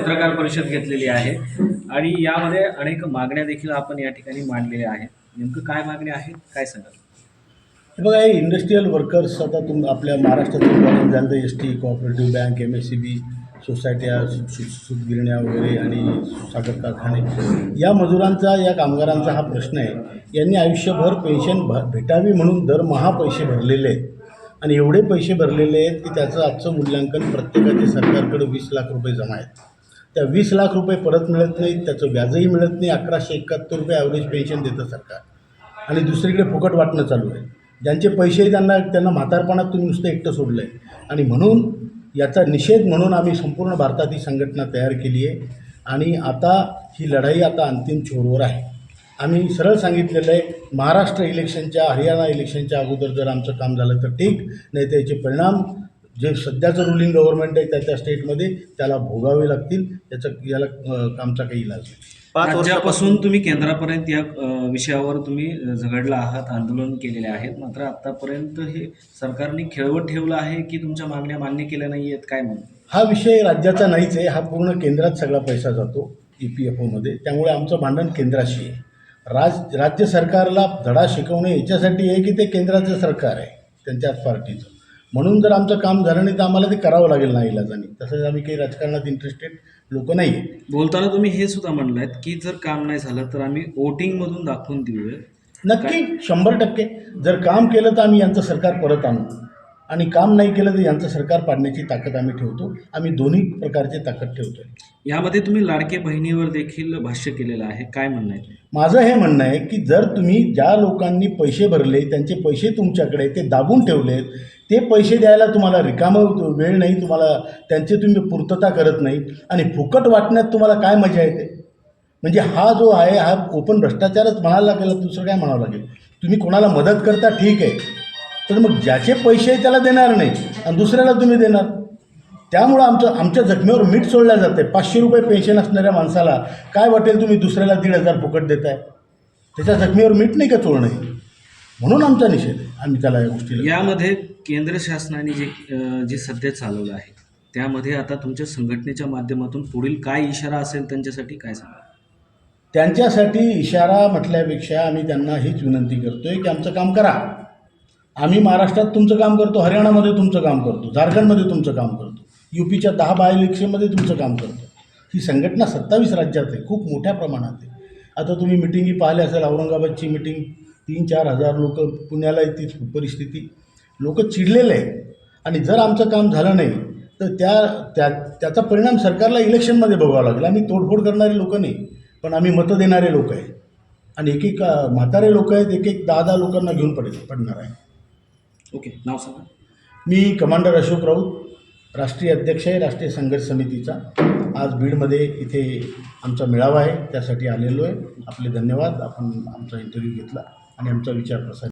पत्रकार परिषद घेतलेली आहे. आणि यामध्ये अनेक मागण्या देखील आपण या ठिकाणी मांडलेल्या आहेत. नेमकं काय मागण्या आहेत? काय सांगाल? हे बघा हे इंडस्ट्रीयल वर्कर्स आता तुम आपल्या महाराष्ट्रातून बघून झालं S T cooperative bank M S C B सोसायट्या सुतगिरण्या वगैरे आणि साखर कारखाने या मजुरांचा या कामगारांचा हा प्रश्न आहे. यांनी आयुष्यभर पेन्शन भ भेटावी म्हणून दरमहा पैसे भरलेले आहेत. आणि एवढे पैसे भरलेले आहेत की त्याचं आजचं मूल्यांकन प्रत्येकाचे सरकारकडे वीस लाख रुपये जमा आहेत. त्या वीस लाख रुपये परत मिळत नाहीत त्याचं व्याजही मिळत नाही अकराशे एकाहत्तर रुपये ॲव्हरेज पेन्शन देतं सरकार. आणि दुसरीकडे फुकट वाटणं चालू आहे. ज्यांचे पैसेही त्यांना त्यांना म्हातारपणात तुम्ही नुसतं एकटं सोडलं आहे आणि म्हणून याचा निषेध म्हणून आम्ही संपूर्ण भारतात ही संघटना तयार केली आहे. आणि आता ही लढाई आता अंतिम छोरवर आहे. आम्ही सरळ सांगितलेलं आहे महाराष्ट्र इलेक्शनच्या हरियाणा इलेक्शनच्या अगोदर जर आमचं काम झालं तर ठीक नाही त्याचे परिणाम जे सध्याचं रुलिंग गव्हर्नमेंट आहे त्या त्या स्टेटमध्ये त्याला भोगावे लागतील त्याचं याला आमचा काही इलाज नाही. पाच वर्षापासून तुम्ही केंद्रापर्यंत या विषयावर तुम्ही झगडला आहात आंदोलन केलेले आहेत मात्र आतापर्यंत हे सरकारने खेळवत ठेवलं आहे की तुमच्या मागण्या मान्य केल्या नाही आहेत काय म्हणून हा विषय राज्याचा नाहीच आहे हा पूर्ण केंद्रात सगळा पैसा जातो ई पी एफ ओमध्ये त्यामुळे आमचं भांडण केंद्राशी आहे. राज राज्य सरकारला धडा शिकवणे याच्यासाठी आहे की ते केंद्राचं सरकार आहे त्यांच्याच पार्टीचं? म्हणून जर आमचं काम झालं नाही तर आम्हाला ते करावं लागेल ना इलाजाने. तसंच आम्ही काही राजकारणात इंटरेस्टेड लोक नाही. आहे बोलताना तुम्ही हे सुद्धा म्हणलात की जर काम नाही झालं तर आम्ही वोटिंगमधून दाखवून देऊया. नक्की शंभर टक्के. जर काम केलं तर आम्ही यांचं सरकार परत आणू. आणि काम नाही केलं तर यांचं सरकार पाडण्याची ताकद आम्ही ठेवतो. आम्ही दोन्ही प्रकारची ताकद ठेवतो यामध्ये तुम्ही लाडके बहिणीवर देखील भाष्य केलेलं आहे. काय म्हणणं आहे? माझं हे म्हणणं आहे की जर तुम्ही ज्या लोकांनी पैसे भरले त्यांचे पैसे तुमच्याकडे ते दाबून ठेवलेत ते पैसे द्यायला तुम्हाला रिकामं वेळ नाही तुम्हाला त्यांची तुम्ही पूर्तता करत नाही आणि फुकट वाटण्यात तुम्हाला काय मजा येते? म्हणजे हा जो आहे हा ओपन भ्रष्टाचारच म्हणायला लागेल दुसरं काय म्हणावं लागेल? तुम्ही कोणाला मदत करता? ठीक आहे. तर मग ज्याचे पैसे आहे त्याला देणार नाही आणि दुसऱ्याला तुम्ही देणार. त्यामुळं आमचं आमच्या जखमेवर मीठ सोडलं जाते पाचशे रुपये पेन्शन असणाऱ्या माणसाला काय वाटेल तुम्ही दुसऱ्याला दीड हजार फुकट देताय? त्याच्या जखमेवर मीठ नाही का चोळणं आहे म्हणून आमचा निषेध आहे. आम्ही त्याला या गोष्टीला यामध्ये केंद्र शासनाने जे जे सध्या चालवलं आहे त्यामध्ये आता तुमच्या संघटनेच्या माध्यमातून पुढील काय इशारा असेल त्यांच्यासाठी काय सांगा? त्यांच्यासाठी इशारा म्हटल्यापेक्षा आम्ही त्यांना हीच विनंती करतोय की आमचं काम करा. आम्ही महाराष्ट्रात तुमचं काम करतो हरियाणामध्ये तुमचं काम करतो झारखंडमध्ये तुमचं काम करतो यू पीच्या दहा बाय इलेक्शनमध्ये तुमचं काम करतो. ही संघटना सत्तावीस राज्यात आहे खूप मोठ्या प्रमाणात आहे. आता तुम्ही मिटिंगी पाहिले असेल औरंगाबादची मिटिंग तीन चार हजार लोक पुण्याला येतील परिस्थिती. लोक चिडलेले आहे आणि जर आमचं काम झालं नाही तर त्या त्या त्याचा परिणाम सरकारला इलेक्शनमध्ये बघावा लागेल. आम्ही तोडफोड करणारे लोक नाही पण आम्ही मतं देणारे लोक आहे आणि एक एक म्हातारे लोक आहेत एक एक दहा दहा लोकांना घेऊन पडेल पडणार आहे ओके नाव सांगा. मी कमांडर अशोक राऊत राष्ट्रीय अध्यक्ष आहे राष्ट्रीय संघर्ष समितीचा. आज बीडमध्ये इथे आमचा मेळावा आहे त्यासाठी आलेलो आहे. आपले धन्यवाद आपण आमचा इंटरव्ह्यू घेतला आणि आमचा विचार प्रसार